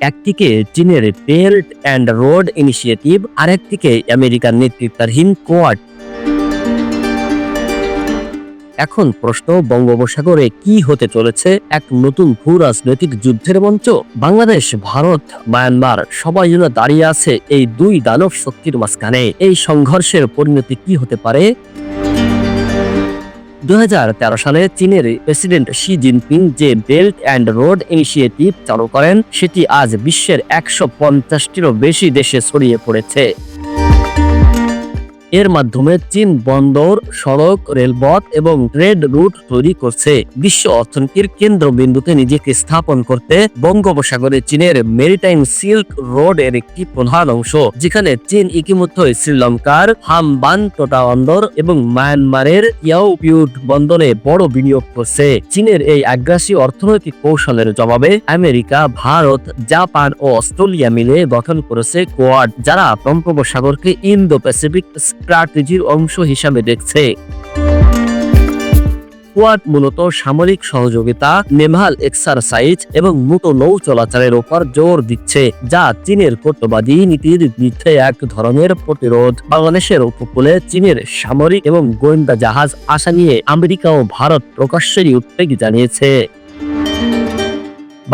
একদিকে চীনের belt and road initiative আরেকদিকে আমেরিকার নেতৃত্বাধীন কোয়াড এখন প্রশ্ন, বঙ্গোপসাগরে কি হতে চলেছে? এক নতুন ভূ রাজনৈতিক যুদ্ধের মঞ্চ? বাংলাদেশ, ভারত, মায়ানমার সবাই যেন দাঁড়িয়ে আছে এই দুই দানব শক্তির মাঝখানে। এই সংঘর্ষের পরিণতি কি হতে পারে? দু হাজার তেরো সালে চীনের প্রেসিডেন্ট শি জিনপিং যে বেল্ট অ্যান্ড রোড ইনিশিয়েটিভ চালু করেন, সেটি আজ বিশ্বের একশো পঞ্চাশটিরও বেশি দেশে ছড়িয়ে পড়েছে। এর মাধ্যমে চীন বন্দর, সড়ক, রেলপথ এবং ট্রেড রুট তৈরি করছে। বিশ্ব অর্থনীতির কেন্দ্রবিন্দুতে নিজেকে স্থাপন করতে বঙ্গোপসাগরে চীনের মেরিটাইম সিল্ক রোডের একটি প্রধান অংশ, যেখানে চীন ইতিমধ্যে শ্রীলঙ্কার হামবান টোটা বন্দর এবং মায়ানমারের ইয়াওপিউট বন্দরে বড় বিনিয়োগ করছে। চীনের এই আগ্রাসী অর্থনৈতিক কৌশলের জবাবে আমেরিকা, ভারত, জাপান ও অস্ট্রেলিয়া মিলে গঠন করেছে কোয়াড, যারা বঙ্গোপসাগরকে ইন্দো প্যাসিফিক স্ট্র্যাটেজির অংশ হিসাবে দেখছে। কোয়াড মূলত সামরিক সহযোগিতা, নেভাল এক্সারসাইজ এবং মুক্ত নৌ চলাচলের উপর জোর দিচ্ছে, যা চীনের কর্তবাদী নীতির বিরুদ্ধে এক ধরনের প্রতিরোধ। বাংলাদেশের উপকূলে চীনের সামরিক এবং গোয়েন্দা জাহাজ আসা নিয়ে আমেরিকা ও ভারত প্রকাশ্যেরই উদ্বেগ জানিয়েছে।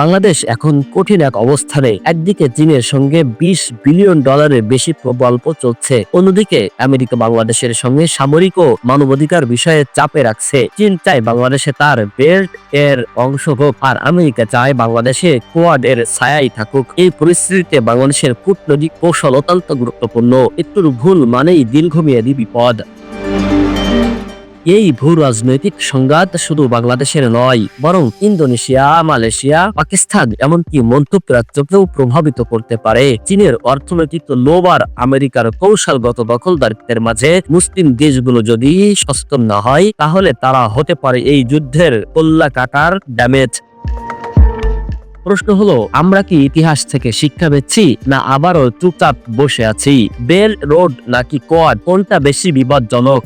বাংলাদেশ এখন কঠিন এক অবস্থানে। একদিকে চীনের সঙ্গে ২০ বিলিয়ন ডলারের বেশি প্রকল্প চলছে অন্যদিকে আমেরিকা বাংলাদেশের সঙ্গে সামরিক ও মানবাধিকার বিষয়ে চাপে রাখছে। চীন চায় বাংলাদেশে তার বেল্ট এর অংশ হোক আর আমেরিকা চায় বাংলাদেশে কোয়াড এর ছায়াই থাকুক। এই পরিস্থিতিতে বাংলাদেশের কূটনৈতিক কৌশল অত্যন্ত গুরুত্বপূর্ণ। একটুর ভুল মানেই দীর্ঘমেয়াদী বিপদ। এই ভূ রাজনৈতিক সংঘাত শুধু বাংলাদেশের নয়, বরং ইন্দোনেশিয়া, মালয়েশিয়া, পাকিস্তান এমনকি মধ্যপ্রাচ্যকেও প্রভাবিত করতে পারে। চীনের অর্থনৈতিক লোবার আমেরিকার কৌশলগত দখলদারিত্বের মাঝে মুসলিম দেশগুলো যদি সচেতন না হয়, তাহলে তারা হতে পারে এই যুদ্ধের কল্লা কাটার ড্যামেজ। প্রশ্ন হলো, আমরা কি ইতিহাস থেকে শিক্ষা পেয়েছি, না আবারও চুপচাপ বসে আছি? বেল রোড নাকি কোয়াড? কোনটা বেশি বিপজ্জনক?